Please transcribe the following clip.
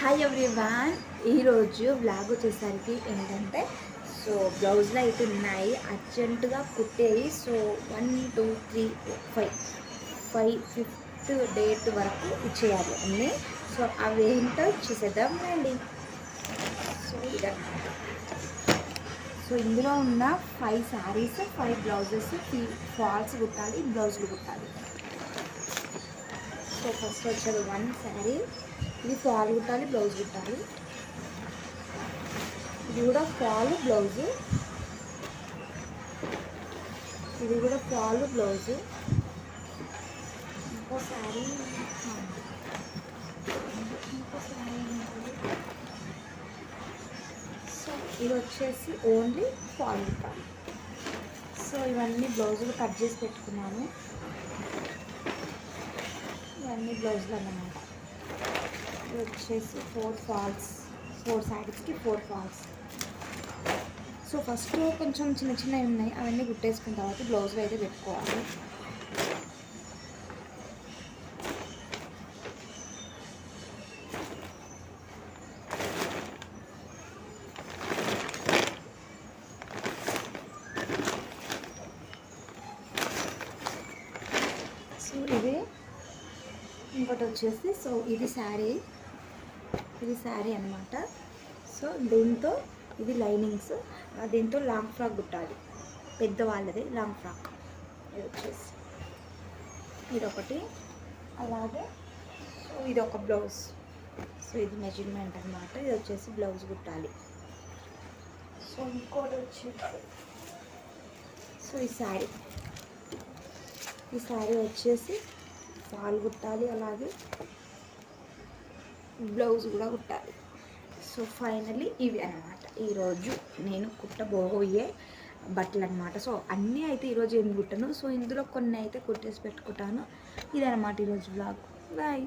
Hi everyone ఈరోజు blog వచ్చేసరికి ఏంటంటే సో బ్లౌజ్లు అయితే ఉన్నాయి. అర్జెంటుగా కుట్టేవి so one two three five five fifth date వరకు ఇచ్చేయాలి అన్నీ. సో అవి ఏంటో చూసేద్దాం రండి. సో సో ఇందులో ఉన్న five saris five blouses falls కుట్టాలి బ్లౌజులు కుట్టాలి. సో ఫస్ట్ వచ్చేది వన్ శారీ ఇది ఫాల్ కుట్టాలి బ్లౌజ్ కుట్టాలి. ఇది కూడా ఫాల్ బ్లౌజ్. ఇది కూడా ఫాల్ బ్లౌజ్. ఇంకో శారీ సో ఇది వచ్చేసి ఓన్లీ ఫాల్ కుట్టాలి. సో ఇవన్నీ బ్లౌజులు కట్ చేసి పెట్టుకున్నాను. ఇవన్నీ బ్లౌజులు అన్నమాట. ఇది వచ్చేసి ఫోర్ ఫాల్స్ ఫోర్ శారీస్కి ఫోర్ ఫాల్స్. సో ఫస్ట్ కొంచెం చిన్న చిన్నవి ఉన్నాయి. అవన్నీ కుట్టేసుకున్న తర్వాత బ్లౌజ్లో అయితే పెట్టుకోవాలి. సో ఇది. ఇంకోటి వచ్చేసి సో ఇది శారీ ఇది శారీ అనమాట సో దీంతో ఇది లైనింగ్స్. దీంతో లాంగ్ ఫ్రాక్ కుట్టాలి. పెద్దవాళ్ళది లాంగ్ ఫ్రాక్. ఇది వచ్చేసి ఇది ఒకటి అలాగే సో ఇది ఒక బ్లౌజ్. సో ఇది మెజర్మెంట్ అనమాట ఇది వచ్చేసి బ్లౌజ్ కుట్టాలి. సో ఇంకోటి వచ్చేసి సో ఈ శారీ. ఈ శారీ వచ్చేసి ఫాల్ కుట్టాలి అలాగే బ్లౌజ్ కూడా కుట్టాలి. సో ఫైనల్లీ ఇవి అనమాట ఈరోజు నేను కుట్టబోయే బట్టలు అనమాట సో అన్నీ అయితే ఈరోజు ఏం కుట్టను. సో ఇందులో కొన్ని అయితే కుట్టేసి పెట్టుకుంటాను. ఇదనమాట ఈరోజు బ్లాగ్ బాయ్